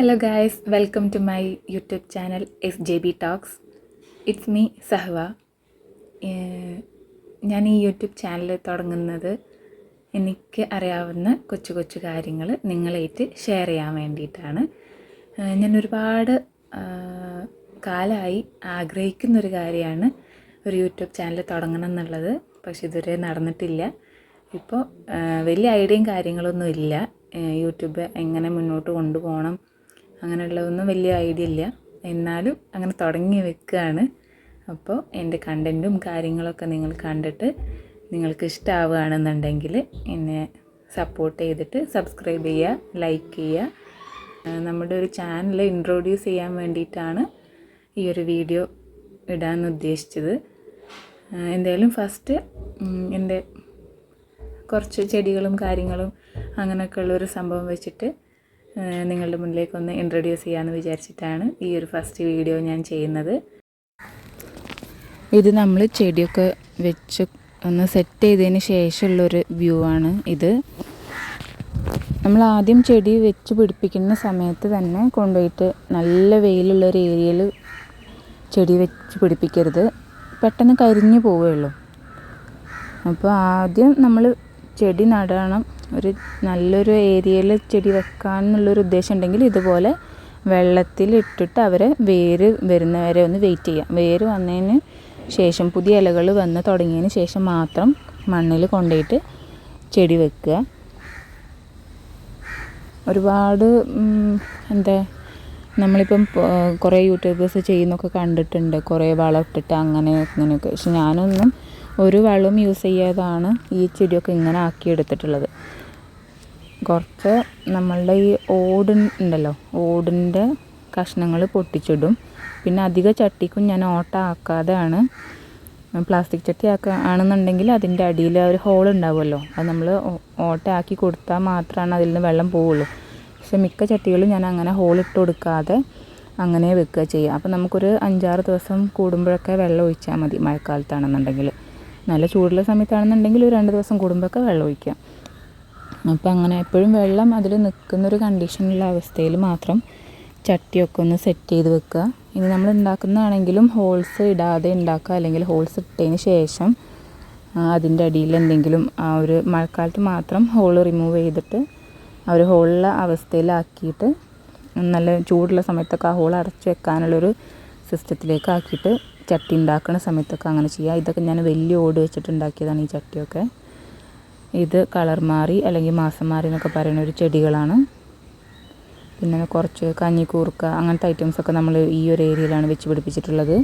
Hello guys welcome to my YouTube channel S J B talks it's me സഹവ ഞാൻ ഈ YouTube channel തുടങ്ങുന്നത് എനിക്ക് അറിയാവുന്ന കൊച്ചു കൊച്ചു കാര്യങ്ങൾ നിങ്ങളായിട്ട് ഷെയർ ചെയ്യാൻ വേണ്ടിയിട്ടാണ്. ഞാൻ ഒരുപാട് കാലമായി ആഗ്രഹിക്കുന്നൊരു കാര്യമാണ് ഒരു യൂട്യൂബ് ചാനൽ തുടങ്ങണം എന്നുള്ളത്. പക്ഷെ ഇതുവരെ നടന്നിട്ടില്ല. ഇപ്പോൾ വലിയ ഐഡിയയും കാര്യങ്ങളൊന്നും ഇല്ല യൂട്യൂബ് എങ്ങനെ മുന്നോട്ട് കൊണ്ടുപോകണം അങ്ങനെയുള്ളതൊന്നും വലിയ ഐഡിയ ഇല്ല. എന്നാലും അങ്ങനെ തുടങ്ങി വെക്കുകയാണ് അപ്പോൾ എന്റെ കണ്ടന്റും കാര്യങ്ങളൊക്കെ നിങ്ങൾ കണ്ടിട്ട് നിങ്ങൾക്ക് ഇഷ്ടമാവുകയാണെന്നുണ്ടെങ്കിൽ എന്നെ സപ്പോർട്ട് ചെയ്തിട്ട് സബ്സ്ക്രൈബ് ചെയ്യുക ലൈക്ക് ചെയ്യുക. നമ്മുടെ ഒരു ചാനൽ ഇൻട്രൊഡ്യൂസ് ചെയ്യാൻ വേണ്ടിയിട്ടാണ് ഈ ഒരു വീഡിയോ ഇടാൻ ഉദ്ദേശിച്ചത്. എന്തായാലും ഫസ്റ്റ് എന്റെ കുറച്ച് ചെടികളും കാര്യങ്ങളും അങ്ങനെയൊക്കെ ഉള്ളൊരു സംഭവം വെച്ചിട്ട് നിങ്ങളുടെ മുന്നിലേക്ക് ഒന്ന് ഇൻട്രൊഡ്യൂസ് ചെയ്യാമെന്ന് വിചാരിച്ചിട്ടാണ് ഈ ഒരു ഫസ്റ്റ് വീഡിയോ ഞാൻ ചെയ്യുന്നത്. ഇത് നമ്മൾ ചെടിയൊക്കെ വെച്ച് ഒന്ന് സെറ്റ് ചെയ്തതിന് ശേഷമുള്ളൊരു വ്യൂ ആണ് ഇത്. നമ്മൾ ആദ്യം ചെടി വെച്ച് പിടിപ്പിക്കുന്ന സമയത്ത് തന്നെ കൊണ്ടുപോയിട്ട് നല്ല വെയിലുള്ള ഒരു ഏരിയയിൽ ചെടി വെച്ച് പിടിപ്പിക്കരുത്. പെട്ടെന്ന് കരിഞ്ഞു പോവുകയുള്ളൂ. അപ്പോൾ ആദ്യം നമ്മൾ ചെടി നടണം. ഒരു നല്ലൊരു ഏരിയയിൽ ചെടി വെക്കാൻ എന്നുള്ളൊരു ഉദ്ദേശം ഉണ്ടെങ്കിൽ ഇതുപോലെ വെള്ളത്തിൽ ഇട്ടിട്ട് അവരെ വേര് വരുന്നവരെ ഒന്ന് വെയിറ്റ് ചെയ്യാം. വേര് വന്നതിന് ശേഷം പുതിയ ഇലകൾ വന്ന് തുടങ്ങിയതിന് ശേഷം മാത്രം മണ്ണിൽ കൊണ്ടുപോയിട്ട് ചെടി വെക്കുക. ഒരുപാട് എന്താ നമ്മളിപ്പം കുറേ യൂട്യൂബേഴ്സ് ചെയ്യുന്നൊക്കെ കണ്ടിട്ടുണ്ട്. കുറേ വളം ഇട്ടിട്ട് അങ്ങനെ അങ്ങനെയൊക്കെ പക്ഷെ ഞാനൊന്നും ഒരു വളവും യൂസ് ചെയ്യാതാണ് ഈ ചെടിയൊക്കെ ഇങ്ങനെ ആക്കിയെടുത്തിട്ടുള്ളത്. കുറച്ച് നമ്മളുടെ ഈ ഓട് ഉണ്ടല്ലോ ഓടിന്റെ കഷ്ണങ്ങൾ പൊട്ടിച്ചിടും. പിന്നെ അധിക ചട്ടിക്കും ഞാൻ ഓട്ട ആക്കാതെയാണ് പ്ലാസ്റ്റിക് ചട്ടി ആക്കുക ആണെന്നുണ്ടെങ്കിൽ അതിന്റെ അടിയിൽ ഒരു ഹോൾ ഉണ്ടാവുമല്ലോ. അത് നമ്മൾ ഓട്ട ആക്കി കൊടുത്താൽ മാത്രമാണ് അതിൽ നിന്ന് വെള്ളം പോവുള്ളൂ. പക്ഷെ മിക്ക ചട്ടികളും ഞാൻ അങ്ങനെ ഹോൾ ഇട്ട് കൊടുക്കാതെ അങ്ങനെ വെക്കുക ചെയ്യുക അപ്പോൾ നമുക്കൊരു അഞ്ചാറ് ദിവസം കൂടുമ്പോഴൊക്കെ വെള്ളം ഒഴിച്ചാൽ മതി മഴക്കാലത്താണെന്നുണ്ടെങ്കിൽ. നല്ല ചൂടുള്ള സമയത്താണെന്നുണ്ടെങ്കിൽ ഒരു രണ്ട് ദിവസം കൂടുമ്പോഴൊക്കെ വെള്ളം ഒഴിക്കാം. അപ്പോൾ അങ്ങനെ എപ്പോഴും വെള്ളം അതിൽ നിൽക്കുന്നൊരു കണ്ടീഷനുള്ള അവസ്ഥയിൽ മാത്രം ചട്ടിയൊക്കെ ഒന്ന് സെറ്റ് ചെയ്ത് വെക്കുക. ഇനി നമ്മൾ ഉണ്ടാക്കുന്നതാണെങ്കിലും ഹോൾസ് ഇടാതെ ഉണ്ടാക്കുക. അല്ലെങ്കിൽ ഹോൾസ് ഇട്ടതിന് ശേഷം അതിന്റെ അടിയിൽ എന്തെങ്കിലും ആ ഒരു മഴക്കാലത്ത് മാത്രം ഹോൾ റിമൂവ് ചെയ്തിട്ട് ആ ഒരു ഹോളുള്ള അവസ്ഥയിലാക്കിയിട്ട് നല്ല ചൂടുള്ള സമയത്തൊക്കെ ആ ഹോൾ അടച്ചു വെക്കാനുള്ളൊരു സിസ്റ്റത്തിലേക്ക് ആക്കിയിട്ട് ചട്ടി ഉണ്ടാക്കുന്ന സമയത്തൊക്കെ അങ്ങനെ ചെയ്യുക ഇതൊക്കെ ഞാൻ വലിയ ഓട് വെച്ചിട്ട് ഉണ്ടാക്കിയതാണ് ഈ ചട്ടിയൊക്കെ. ഇത് കളർ മാറി അല്ലെങ്കിൽ മാസം മാറി എന്നൊക്കെ പറയുന്ന ഒരു ചെടികളാണ്. പിന്നെ കുറച്ച് കഞ്ഞി കൂർക്ക അങ്ങനത്തെ ഐറ്റംസൊക്കെ നമ്മൾ ഈ ഒരു ഏരിയയിലാണ് വെച്ച് പിടിപ്പിച്ചിട്ടുള്ളത്.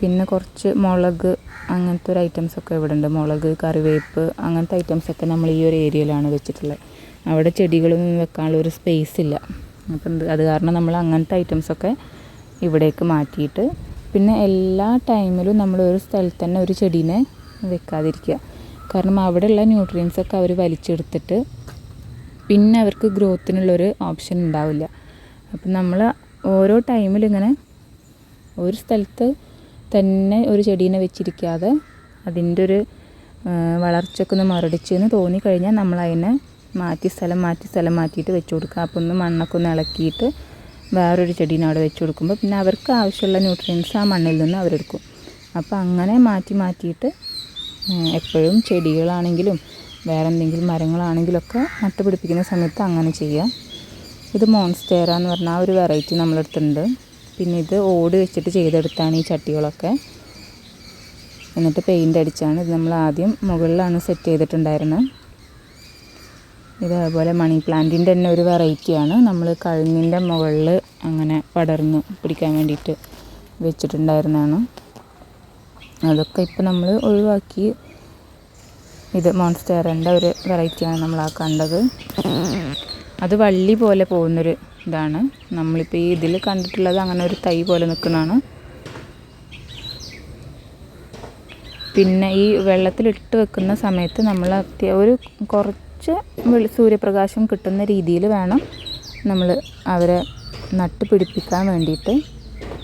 പിന്നെ കുറച്ച് മുളക് അങ്ങനത്തെ ഒരു ഐറ്റംസൊക്കെ ഇവിടെ ഉണ്ട് മുളക് കറിവേപ്പ് അങ്ങനത്തെ ഐറ്റംസൊക്കെ നമ്മൾ ഈ ഒരു ഏരിയയിലാണ് വെച്ചിട്ടുള്ളത്. അവിടെ ചെടികളൊന്നും വെക്കാനുള്ള ഒരു സ്പേസ് ഇല്ല. അപ്പം അത് കാരണം നമ്മൾ അങ്ങനത്തെ ഐറ്റംസൊക്കെ ഇവിടേക്ക് മാറ്റിയിട്ട് പിന്നെ എല്ലാ ടൈമിലും നമ്മൾ ഒരു സ്ഥലത്ത് തന്നെ ഒരു ചെടീനെ വെക്കാതിരിക്കുക. കാരണം അവിടെയുള്ള ന്യൂട്രിയൻസൊക്കെ അവർ വലിച്ചെടുത്തിട്ട് പിന്നെ അവർക്ക് ഗ്രോത്തിനുള്ളൊരു ഓപ്ഷൻ ഉണ്ടാവില്ല. അപ്പം നമ്മൾ ഓരോ ടൈമിലും ഇങ്ങനെ ഒരു സ്ഥലത്ത് തന്നെ ഒരു ചെടീനെ വെച്ചിരിക്കാതെ അതിന്റെ ഒരു വളർച്ചയ്ക്ക് ഒന്ന് മുരടിച്ച് എന്ന് തോന്നിക്കഴിഞ്ഞാൽ നമ്മൾ അതിനെ മാറ്റി സ്ഥലം മാറ്റി സ്ഥലം മാറ്റിയിട്ട് വെച്ച് കൊടുക്കുക. അപ്പോൾ ഒന്ന് മണ്ണൊക്കെ ഒന്ന് ഇളക്കിയിട്ട് വേറൊരു ചെടീനെ അവിടെ വെച്ച് കൊടുക്കുമ്പോൾ പിന്നെ അവർക്ക് ആവശ്യമുള്ള ന്യൂട്രിയൻസ് ആ മണ്ണിൽ നിന്ന് അവരെടുക്കും. അപ്പോൾ അങ്ങനെ മാറ്റി മാറ്റിയിട്ട് എപ്പോഴും ചെടികളാണെങ്കിലും വേറെ എന്തെങ്കിലും മരങ്ങളാണെങ്കിലും മരങ്ങളാണെങ്കിലൊക്കെ നട്ടുപിടിപ്പിക്കുന്ന സമയത്ത് അങ്ങനെ ചെയ്യാം. ഇത് മോൺസ്റ്റേറ എന്ന് പറഞ്ഞാൽ ആ ഒരു വെറൈറ്റി നമ്മളെടുത്തിട്ടുണ്ട് പിന്നെ ഇത് ഓട് വെച്ചിട്ട് ചെയ്തെടുത്താണ് ഈ ചട്ടികളൊക്കെ. എന്നിട്ട് പെയിന്റ് അടിച്ചാണ്. ഇത് നമ്മൾ ആദ്യം മുകളിലാണ് സെറ്റ് ചെയ്തിട്ടുണ്ടായിരുന്നത്. ഇത് അതുപോലെ മണി പ്ലാന്റിന്റെ തന്നെ ഒരു വെറൈറ്റിയാണ് നമ്മൾ കഴുങ്ങിന്റെ മുകളിൽ അങ്ങനെ പടർന്ന് പിടിക്കാൻ വേണ്ടിയിട്ട് വെച്ചിട്ടുണ്ടായിരുന്നതാണ്. അതൊക്കെ ഇപ്പം നമ്മൾ ഒഴിവാക്കി. ഇത് മോൺസ്റ്റേറിന്റെ ഒരു വെറൈറ്റിയാണ് നമ്മൾ ആ കണ്ടത്. അത് വള്ളി പോലെ പോകുന്നൊരു ഇതാണ്. നമ്മളിപ്പോൾ ഈ ഇതിൽ കണ്ടിട്ടുള്ളത് അങ്ങനെ ഒരു തൈ പോലെ നിൽക്കുന്നതാണ് പിന്നെ ഈ വെള്ളത്തിലിട്ട് വെക്കുന്ന സമയത്ത് നമ്മൾ അത്യ ഒരു കുറച്ച് വെളി- സൂര്യപ്രകാശം കിട്ടുന്ന രീതിയിൽ വേണം നമ്മൾ അവരെ നട്ട് പിടിപ്പിക്കാൻ വേണ്ടിയിട്ട്.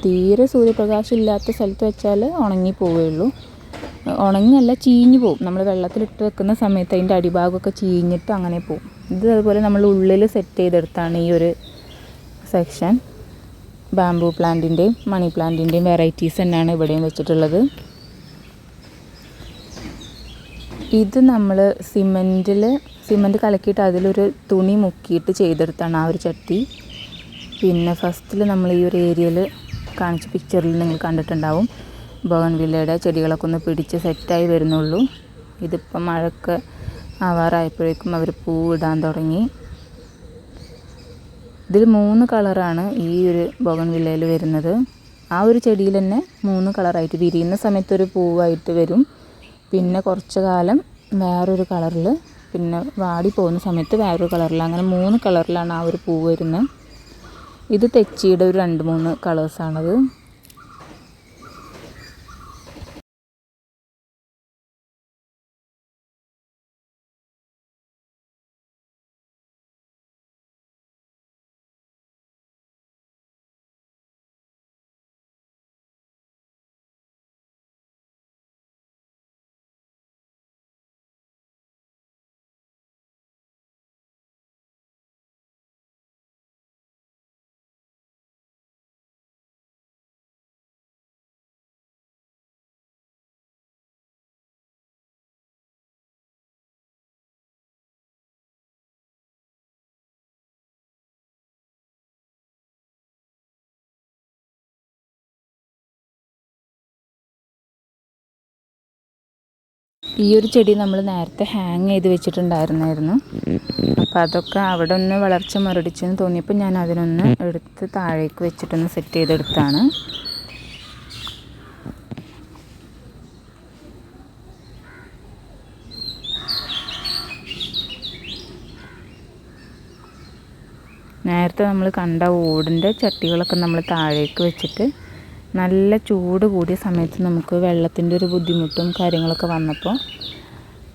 തീരെ സൂര്യപ്രകാശം ഇല്ലാത്ത സ്ഥലത്ത് വെച്ചാൽ ഉണങ്ങി പോവുകയുള്ളൂ. ഉണങ്ങിയല്ല ചീഞ്ഞു പോകും നമ്മൾ വെള്ളത്തിലിട്ട് വെക്കുന്ന സമയത്ത് അതിന്റെ അടിഭാഗമൊക്കെ ചീഞ്ഞിട്ട് അങ്ങനെ പോകും ഇത് അതുപോലെ നമ്മൾ ഉള്ളിൽ സെറ്റ് ചെയ്തെടുത്താണ് ഈ ഒരു സെക്ഷൻ ബാംബൂ പ്ലാന്റിന്റെയും മണി പ്ലാന്റിന്റെയും വെറൈറ്റീസ് തന്നെയാണ് ഇവിടെയും വെച്ചിട്ടുള്ളത്. ഇത് നമ്മൾ സിമെന്റിൽ സിമെന്റ് കലക്കിയിട്ട് അതിലൊരു തുണി മുക്കിയിട്ട് ചെയ്തെടുത്താണ് ആ ഒരു ചട്ടി. പിന്നെ ഫസ്റ്റിൽ നമ്മൾ ഈ ഒരു ഏരിയയിൽ കാണിച്ച പിക്ചറിൽ നിങ്ങൾ കണ്ടിട്ടുണ്ടാവും. ബോഗൺവില്ലയുടെ ചെടികളൊക്കെ ഒന്ന് പിടിച്ച് സെറ്റായി വരുന്നുള്ളൂ. ഇതിപ്പം മഴക്ക് ആവാറായപ്പോഴേക്കും അവർ പൂ ഇടാൻ തുടങ്ങി. ഇതിൽ മൂന്ന് കളറാണ് ഈ ഒരു ബോഗൺവില്ലയിൽ വരുന്നത്. ആ ഒരു ചെടിയിൽ തന്നെ മൂന്ന് കളറായിട്ട് വിരിയുന്ന സമയത്ത് ഒരു പൂവായിട്ട് വരും. പിന്നെ കുറച്ച് കാലം വേറൊരു കളറിൽ പിന്നെ വാടി പോകുന്ന സമയത്ത് വേറൊരു കളറിൽ അങ്ങനെ മൂന്ന് കളറിലാണ് ആ ഒരു പൂവ് വരുന്നത്. ഇത് തെച്ചിയുടെ ഒരു രണ്ട് മൂന്ന് കളേഴ്സാണത് ഈ ഒരു ചെടി നമ്മൾ നേരത്തെ ഹാങ് ചെയ്ത് വെച്ചിട്ടുണ്ടായിരുന്നായിരുന്നു. അപ്പോൾ അതൊക്കെ അവിടെ ഒന്ന് വളർച്ച മുരടിച്ചെന്ന് തോന്നിയപ്പോൾ ഞാൻ അതിനൊന്ന് എടുത്ത് താഴേക്ക് വെച്ചിട്ടൊന്ന് സെറ്റ് ചെയ്തെടുത്താണ്. നേരത്തെ നമ്മൾ കണ്ട ഓടിന്റെ ചട്ടികളൊക്കെ നമ്മൾ താഴേക്ക് വെച്ചിട്ട് നല്ല ചൂട് കൂടിയ സമയത്ത് നമുക്ക് വെള്ളത്തിന്റെ ഒരു ബുദ്ധിമുട്ടും കാര്യങ്ങളൊക്കെ വന്നപ്പോൾ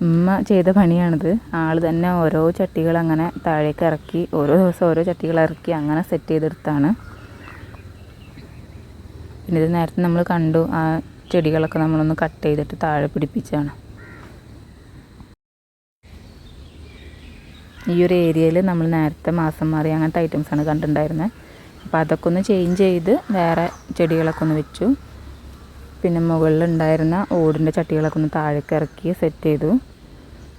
ഉമ്മ ചെയ്ത പണിയാണിത്. ആൾ തന്നെ ഓരോ ചട്ടികൾ അങ്ങനെ താഴേക്ക് ഇറക്കി ഓരോ ദിവസം ഓരോ ചട്ടികൾ ഇറക്കി അങ്ങനെ സെറ്റ് ചെയ്തെടുത്താണ്. പിന്നെ ഇത് നേരത്തെ നമ്മൾ കണ്ടു ആ ചെടികളൊക്കെ നമ്മളൊന്ന് കട്ട് ചെയ്തിട്ട് താഴെ പിടിപ്പിച്ചാണ് ഈ ഒരു ഏരിയയിൽ നമ്മൾ നേരത്തെ മാസം മാറി അങ്ങനത്തെ ഐറ്റംസാണ് കണ്ടിട്ടുണ്ടായിരുന്നത് അപ്പോൾ അതൊക്കെ ഒന്ന് ചേഞ്ച് ചെയ്ത് വേറെ ചെടികളൊക്കെ ഒന്ന് വെച്ചു. പിന്നെ മുകളിലുണ്ടായിരുന്ന ഓടിന്റെ ചട്ടികളൊക്കെ ഒന്ന് താഴേക്ക് ഇറക്കി സെറ്റ് ചെയ്തു.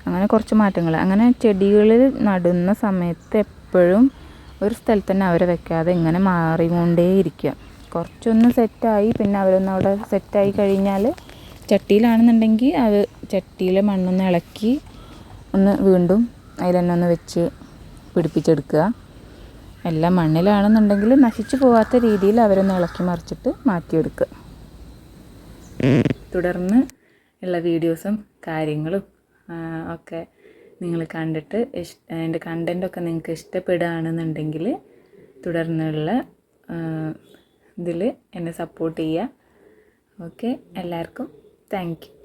അങ്ങനെ കുറച്ച് മാറ്റങ്ങൾ അങ്ങനെ ചെടികളിൽ നടുന്ന സമയത്ത് എപ്പോഴും ഒരു സ്ഥലത്ത് തന്നെ അവരെ വെക്കാതെ ഇങ്ങനെ മാറിക്കൊണ്ടേ ഇരിക്കുക. കുറച്ചൊന്ന് സെറ്റായി പിന്നെ അവരൊന്ന് അവിടെ സെറ്റായി കഴിഞ്ഞാൽ ചട്ടിയിലാണെന്നുണ്ടെങ്കിൽ അത് ചട്ടിയിലെ മണ്ണൊന്ന് ഇളക്കി ഒന്ന് വീണ്ടും അതിൽ തന്നെ ഒന്ന് വെച്ച് പിടിപ്പിച്ചെടുക്കുക. എല്ലാം മണ്ണിലാണെന്നുണ്ടെങ്കിൽ നശിച്ചു പോവാത്ത രീതിയിൽ അവരൊന്ന് ഇളക്കി മറിച്ചിട്ട് മാറ്റിയെടുക്കുക. തുടർന്ന് ഉള്ള വീഡിയോസും കാര്യങ്ങളും ഒക്കെ നിങ്ങൾ കണ്ടിട്ട് ഇഷ് എന്റെ കണ്ടന്റൊക്കെ നിങ്ങൾക്ക് ഇഷ്ടപ്പെടുകയാണെന്നുണ്ടെങ്കിൽ തുടർന്നുള്ള ഇതിൽ എന്നെ സപ്പോർട്ട് ചെയ്യുക. ഓക്കെ എല്ലാവർക്കും താങ്ക് യു